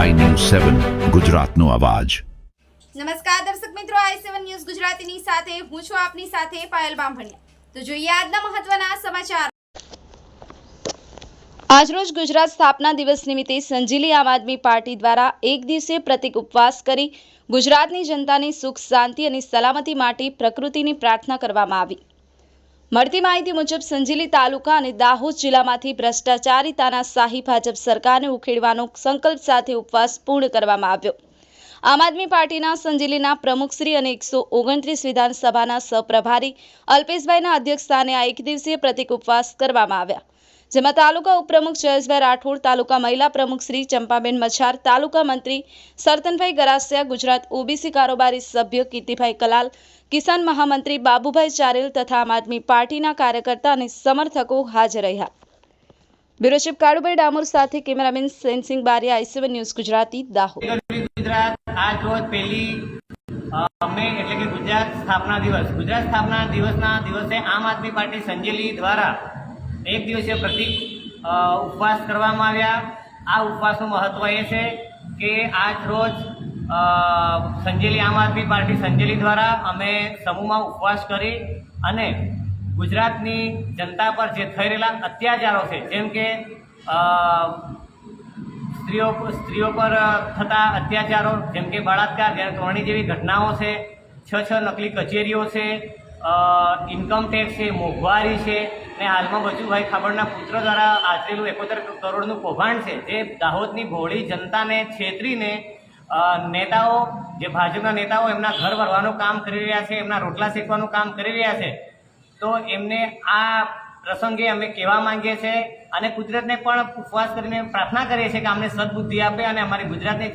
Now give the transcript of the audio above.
સેવન ગુજરાતનો અવાજ. નમસ્કાર દર્શક મિત્રો આઈ સેવન ન્યૂઝ ગુજરાતીની સાથે હું છું આપની સાથે પાયલ બામભણિયા. તો જોઈએ આજના મહત્વના સમાચાર. આજરોજ ગુજરાત સ્થાપના દિવસ નિમિત્તે સંજીલી આમ આદમી પાર્ટી દ્વારા એક દિવસીય પ્રતિક ઉપવાસ કરી ગુજરાતની જનતાની સુખ શાંતિ અને સલામતી માટે પ્રકૃતિની પ્રાર્થના કરવામાં આવી. મળતી માહિતી મુજબ, સંજીલી તાલુકા અને દાહોદ જિલ્લામાંથી ભ્રષ્ટાચારી તાનાશાહી ભાજપ સરકારને ઉખેડવાનો સંકલ્પ સાથે ઉપવાસ પૂર્ણ કરવામાં આવ્યો. આમ આદમી પાર્ટીના સંજેલીના પ્રમુખશ્રી અને એકસો ઓગણત્રીસ વિધાનસભાના સહપ્રભારી અલ્પેશભાઈના અધ્યક્ષસ્થાને આ એક દિવસીય પ્રતિક ઉપવાસ કરવામાં આવ્યા. જેમાં તાલુકા ઉપપ્રમુખ જયેશભાઈ રાઠોડ, તાલુકા મહિલા પ્રમુખ શ્રી ચંપાબેન મછાર તાલુકા મંત્રી સરતનભાઈ ગરાસિયા, ગુજરાત ઓબીસી કારોબારી સભ્ય કીર્તિભાઈ કલાલ, કિસાન મહામંત્રી બાબુભાઈ ચારેલ તથા આમ આદમી પાર્ટીના કાર્યકર્તા અને સમર્થકો હાજર રહ્યા. બ્યુરો ચીફ કાળુભાઈ ડામોર સાથે cameraman Sensing Bariya I C one news Gujarati, Dahod. Gujarat આજ રોજ પહેલી મે એટલે કે ગુજરાત સ્થાપના દિવસ. ગુજરાત સ્થાપના દિવસના દિવસે આમ આદમી પાર્ટી સંજેલી દ્વારા એક દિવસે પ્રતિક ઉપવાસ કરવામાં આવ્યા. આ ઉપવાસનું મહત્ત્વ એ છે કે આજ રોજ સંજેલી આમ આદમી પાર્ટી સંજેલી દ્વારા અમે સમૂહમાં ઉપવાસ કરી અને ગુજરાતની જનતા પર જે થઈ રહેલા અત્યાચારો છે, જેમ કે સ્ત્રીઓ સ્ત્રીઓ પર થતા અત્યાચારો, જેમ કે બળાત્કાર જેમ ધોરણી જેવી ઘટનાઓ છે, છ છ નકલી કચેરીઓ છે ઇન્કમ ટેક્સ છે, મોંઘવારી છે ને હાલમાં બચુભાઈ ખાબડના પુત્ર દ્વારા આચરેલું એકોતેર કરોડનું કૌભાંડ છે, જે દાહોદની ભોળી જનતાને છેતરીને નેતાઓ, જે ભાજપના નેતાઓ એમના ઘર ભરવાનું કામ કરી રહ્યા છે, એમના રોટલા શેકવાનું કામ કરી રહ્યા છે, તો એમને આ પ્રસંગે અમે કહેવા માંગીએ છીએ અને કુદરતને પણ ઉપવાસ કરીને પ્રાર્થના કરીએ છીએ કે અમને સદબુદ્ધિ આપે અને અમારી ગુજરાતની